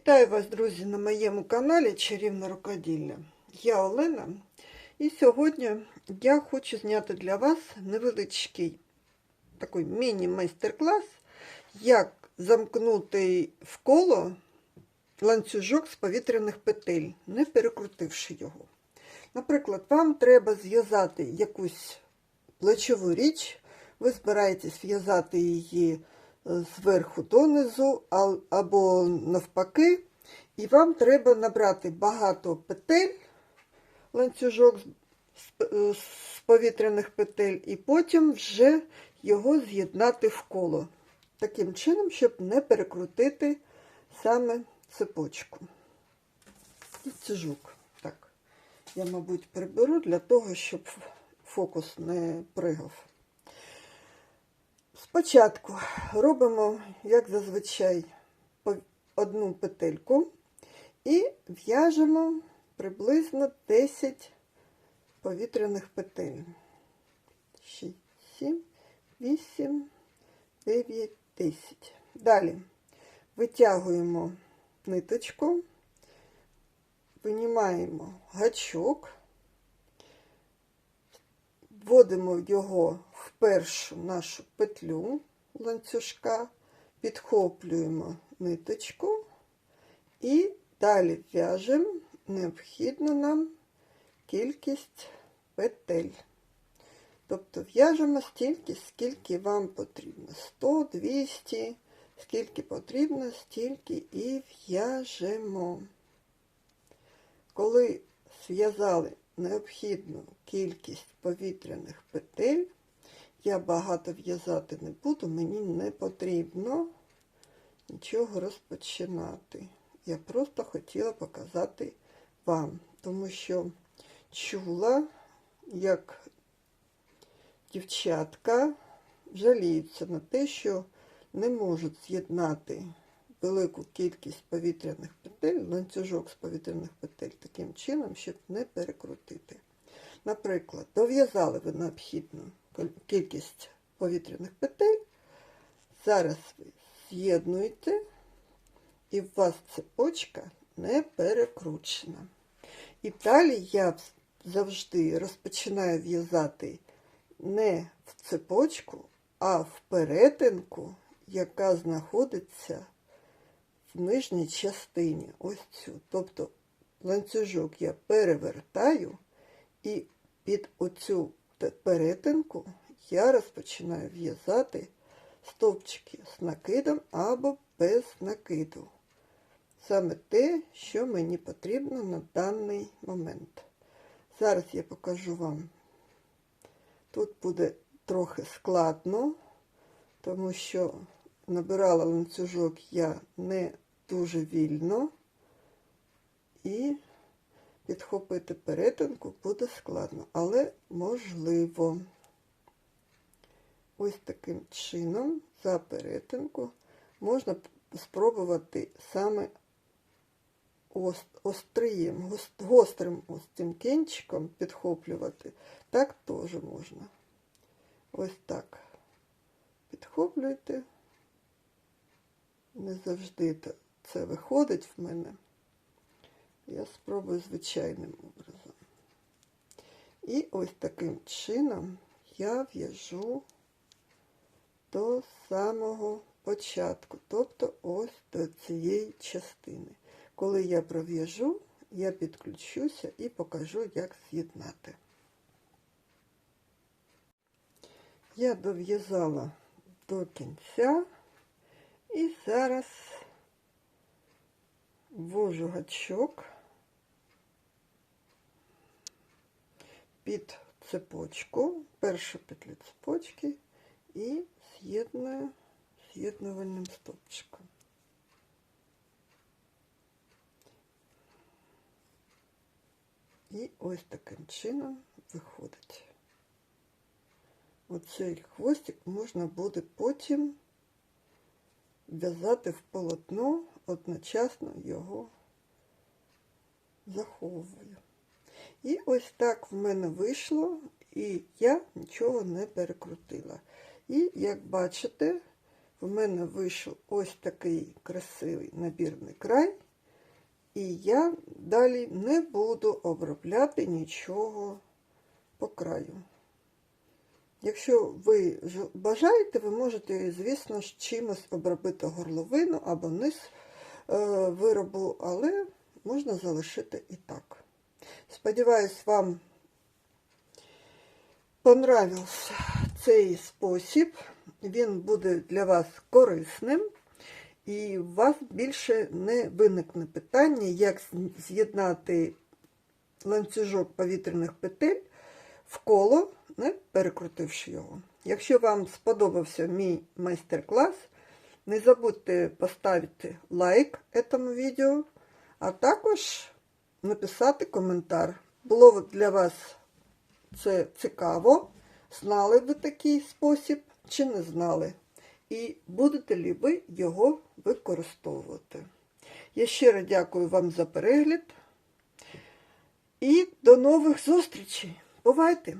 Вітаю вас, друзі, на моєму каналі Чарівне рукоділля. Я Олена, і сьогодні я хочу зняти для вас невеличкий такий міні-майстер-клас, як замкнути в коло ланцюжок з повітряних петель, не перекрутивши його. Наприклад, вам треба зв'язати якусь плечову річ, ви збираєтесь в'язати її зверху донизу, або навпаки, і вам треба набрати багато петель, ланцюжок з- повітряних петель, і потім вже його з'єднати в коло. Таким чином, щоб не перекрутити саме цепочку. Ланцюжок. Так, я, мабуть, приберу для того, щоб фокус не пригав. Спочатку робимо, як зазвичай, одну петельку і в'яжемо приблизно 10 повітряних петель. 6, 7, 8, 9, 10. Далі витягуємо ниточку, винімаємо гачок, вводимо його першу нашу петлю ланцюжка, підхоплюємо ниточку і далі в'яжемо необхідну нам кількість петель. Тобто в'яжемо стільки, скільки вам потрібно. 100, 200, скільки потрібно, стільки і в'яжемо. Коли зв'язали необхідну кількість повітряних петель, я багато в'язати не буду, мені не потрібно нічого розпочинати. Я просто хотіла показати вам, тому що чула, як дівчатка жаліються на те, що не можуть з'єднати велику кількість повітряних петель, ланцюжок з повітряних петель таким чином, щоб не перекрутити. Наприклад, дов'язали ви необхідну кількість повітряних петель, зараз ви з'єднуєте, і у вас цепочка не перекручена. І далі я завжди розпочинаю в'язати не в цепочку, а в перетинку, яка знаходиться в нижній частині. Ось цю. Тобто ланцюжок я перевертаю, і під оцю перетинку я розпочинаю в'язати стовпчики з накидом або без накиду. Саме те, що мені потрібно на даний момент. Зараз я покажу вам. Тут буде трохи складно, тому що набирала ланцюжок я не дуже вільно, і підхопити перетинку буде складно, але можливо. Ось таким чином за перетинку можна спробувати саме острим, гострим ось цим кінчиком підхоплювати. Так теж можна. Ось так. Підхоплюйте. Не завжди це виходить в мене. Я спробую звичайним образом. І ось таким чином я в'яжу до самого початку, тобто ось до цієї частини. Коли я пров'яжу, я підключуся і покажу, як з'єднати. Я дов'язала до кінця і зараз ввожу гачок під цепочку, першу петлю цепочки і з'єдную з'єднувальним стопчиком. І ось таким чином виходить. Оцей хвостик можна буде потім в'язати в полотно, одночасно його заховую. І ось так в мене вийшло, і я нічого не перекрутила. І, як бачите, в мене вийшов ось такий красивий набірний край, І я далі не буду обробляти нічого по краю. Якщо ви бажаєте, ви можете, звісно чимось обробити горловину або низ е, виробу, але можна залишити і так. Сподіваюсь, вам понравився цей спосіб. Він буде для вас корисним. І у вас більше не виникне питання, як з'єднати ланцюжок повітряних петель в коло, не перекрутивши його. Якщо вам сподобався мій майстер-клас, не забудьте поставити лайк цьому відео, а також написати коментар. Було для вас це цікаво, знали ви такий спосіб чи не знали, і будете ли ви його використовувати. Я щиро дякую вам за перегляд і до нових зустрічей. Бувайте!